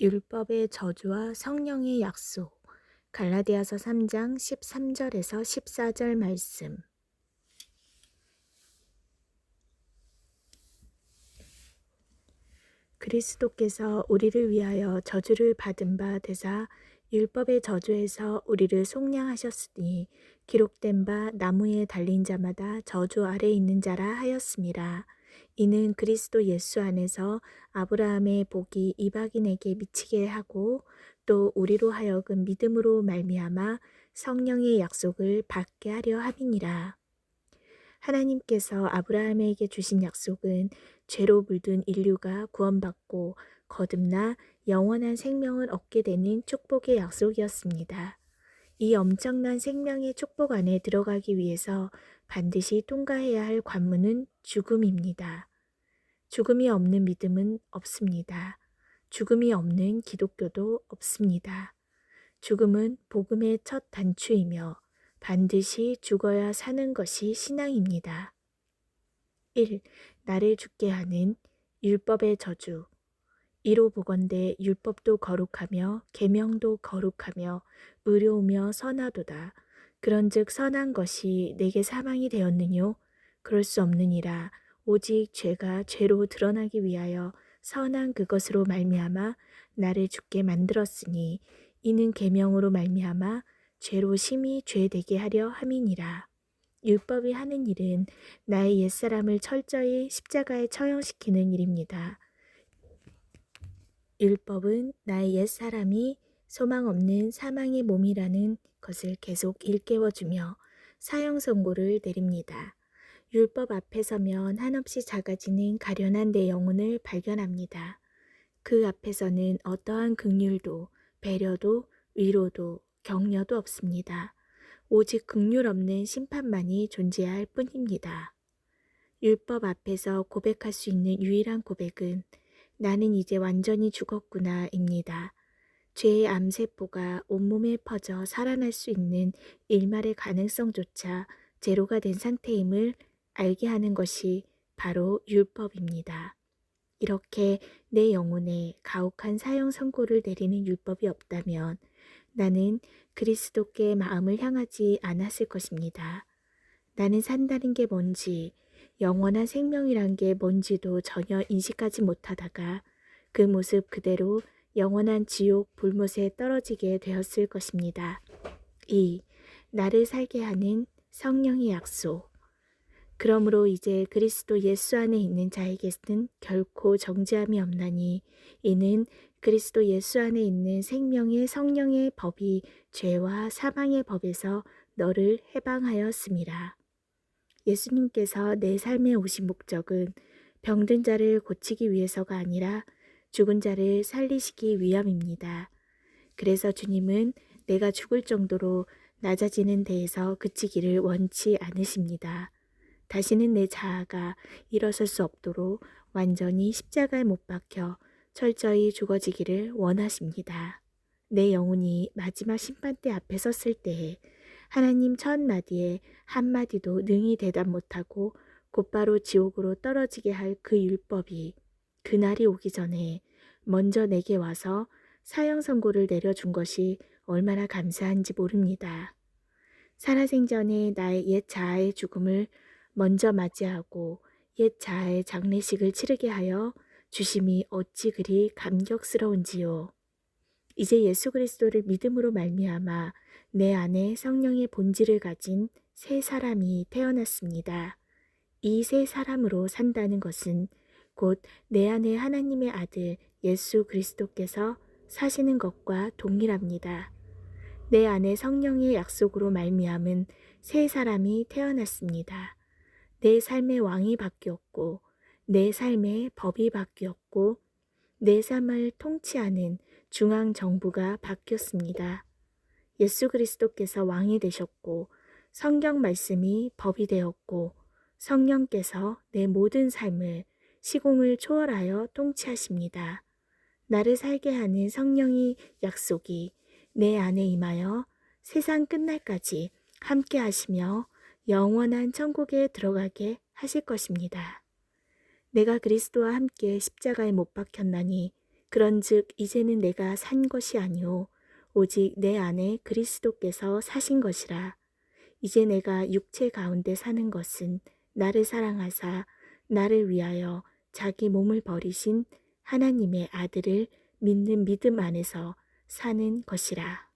율법의 저주와 성령의 약속 갈라디아서 3장 13절에서 14절 말씀 그리스도께서 우리를 위하여 저주를 받은 바 되사 율법의 저주에서 우리를 속량하셨으니 기록된 바 나무에 달린 자마다 저주 아래 있는 자라 하였습니다. 이는 그리스도 예수 안에서 아브라함의 복이 이방인에게 미치게 하고 또 우리로 하여금 믿음으로 말미암아 성령의 약속을 받게 하려 함이니라. 하나님께서 아브라함에게 주신 약속은 죄로 물든 인류가 구원받고 거듭나 영원한 생명을 얻게 되는 축복의 약속이었습니다. 이 엄청난 생명의 축복 안에 들어가기 위해서 반드시 통과해야 할 관문은 죽음입니다. 죽음이 없는 믿음은 없습니다. 죽음이 없는 기독교도 없습니다. 죽음은 복음의 첫 단추이며 반드시 죽어야 사는 것이 신앙입니다. 1. 나를 죽게 하는 율법의 저주 이로 보건대 율법도 거룩하며 계명도 거룩하며 의로우며 선하도다. 그런즉 선한 것이 내게 사망이 되었느뇨? 그럴 수 없느니라. 오직 죄가 죄로 드러나기 위하여 선한 그것으로 말미암아 나를 죽게 만들었으니 이는 계명으로 말미암아 죄로 심히 죄되게 하려 함이니라. 율법이 하는 일은 나의 옛사람을 철저히 십자가에 처형시키는 일입니다. 율법은 나의 옛사람이 소망 없는 사망의 몸이라는 것을 계속 일깨워주며 사형 선고를 내립니다. 율법 앞에 서면 한없이 작아지는 가련한 내 영혼을 발견합니다. 그 앞에서는 어떠한 극률도 배려도 위로도 격려도 없습니다. 오직 극률 없는 심판만이 존재할 뿐입니다. 율법 앞에서 고백할 수 있는 유일한 고백은 나는 이제 완전히 죽었구나 입니다. 죄의 암세포가 온몸에 퍼져 살아날 수 있는 일말의 가능성조차 제로가 된 상태임을 알게 하는 것이 바로 율법입니다. 이렇게 내 영혼에 가혹한 사형 선고를 내리는 율법이 없다면 나는 그리스도께 마음을 향하지 않았을 것입니다. 나는 산다는 게 뭔지, 영원한 생명이란 게 뭔지도 전혀 인식하지 못하다가 그 모습 그대로 영원한 지옥 불못에 떨어지게 되었을 것입니다. 2. 나를 살게 하는 성령의 약속. 그러므로 이제 그리스도 예수 안에 있는 자에게는 결코 정죄함이 없나니 이는 그리스도 예수 안에 있는 생명의 성령의 법이 죄와 사망의 법에서 너를 해방하였습니다. 예수님께서 내 삶에 오신 목적은 병든 자를 고치기 위해서가 아니라 죽은 자를 살리시기 위함입니다. 그래서 주님은 내가 죽을 정도로 낮아지는 데에서 그치기를 원치 않으십니다. 다시는 내 자아가 일어설 수 없도록 완전히 십자가에 못 박혀 철저히 죽어지기를 원하십니다. 내 영혼이 마지막 심판대 앞에 섰을 때에 하나님 첫 마디에 한마디도 능히 대답 못하고 곧바로 지옥으로 떨어지게 할 그 율법이 그날이 오기 전에 먼저 내게 와서 사형 선고를 내려준 것이 얼마나 감사한지 모릅니다. 살아생전에 나의 옛 자아의 죽음을 먼저 맞이하고 옛 자아의 장례식을 치르게 하여 주심이 어찌 그리 감격스러운지요. 이제 예수 그리스도를 믿음으로 말미암아 내 안에 성령의 본질을 가진 새 사람이 태어났습니다. 이 새 사람으로 산다는 것은 곧 내 안에 하나님의 아들 예수 그리스도께서 사시는 것과 동일합니다. 내 안에 성령의 약속으로 말미암은 새 사람이 태어났습니다. 내 삶의 왕이 바뀌었고 내 삶의 법이 바뀌었고 내 삶을 통치하는 중앙 정부가 바뀌었습니다. 예수 그리스도께서 왕이 되셨고 성경 말씀이 법이 되었고 성령께서 내 모든 삶을 시공을 초월하여 통치하십니다. 나를 살게 하는 성령의 약속이 내 안에 임하여 세상 끝날까지 함께 하시며 영원한 천국에 들어가게 하실 것입니다. 내가 그리스도와 함께 십자가에 못 박혔나니 그런즉 이제는 내가 산 것이 아니오 오직 내 안에 그리스도께서 사신 것이라 이제 내가 육체 가운데 사는 것은 나를 사랑하사 나를 위하여 자기 몸을 버리신 하나님의 아들을 믿는 믿음 안에서 사는 것이라.